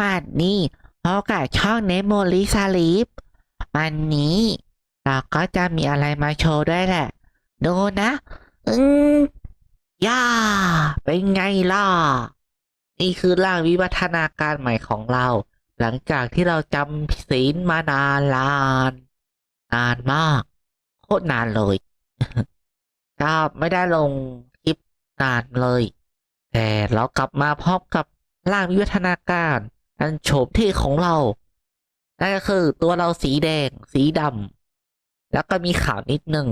วัสดีพบกับช่องเนโมลิซาลิฟวันนี้เราก็จะมีอะไรมาโชว์ด้วยแหละ ดูนะ อืมย่า เป็นไงล่ะ นี่คือร่างวิวัฒนาการใหม่ของเรา หลังจากที่เราจำศีลมานานลานนานมาก โคตรนานเลยก็ไม่ได้ลงคลิปนานเลย แต่เรากลับมาพร้อมกับร่างวิวัฒนาการ อันโฉมที่ของเรา นั่นก็คือตัวเราสีแดง สีดำแล้วก็มีขาวนิดหนึ่ง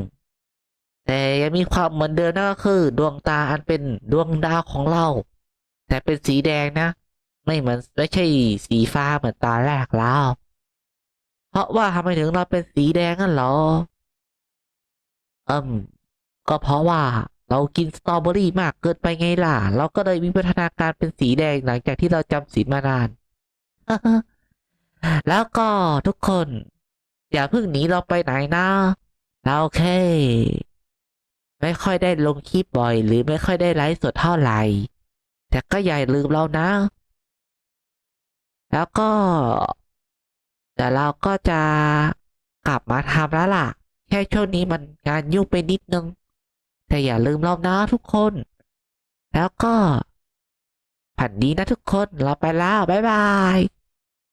แต่ยังมีความเหมือนเดิมนั่นก็คือ ดวงตาอันเป็นดวงดาวของเรา แต่เป็นสีแดงนะ ไม่เหมือนไม่ใช่สีฟ้าเหมือนตาแรกแล้ว เพราะว่าทำไมถึงเราเป็นสีแดงกันหรออืมก็เพราะว่าเรากินสตรอเบอรี่มากเกินไปไงล่ะ เราก็เลยวิวัฒนาการเป็นสีแดงหลังจากที่เราจำศีลมานาน แล้วก็ทุกคน อย่าเพิ่งหนีเราไปไหนนะเราแค่ไม่ค่อยได้ลงคลิปบ่อย หรือไม่ค่อยได้ไลฟ์สดเท่าไหร่ แต่ก็อย่าลืมเรานะ แล้วก็เดี๋ยวเราก็จะกลับมาทำแล้วล่ะ แค่ช่วงนี้มันงานยุ่งไปนิดนึง แต่อย่าลืมเรานะทุกคน แล้วก็ผันดีนะทุกคน เราไปแล้ว บ๊ายบาย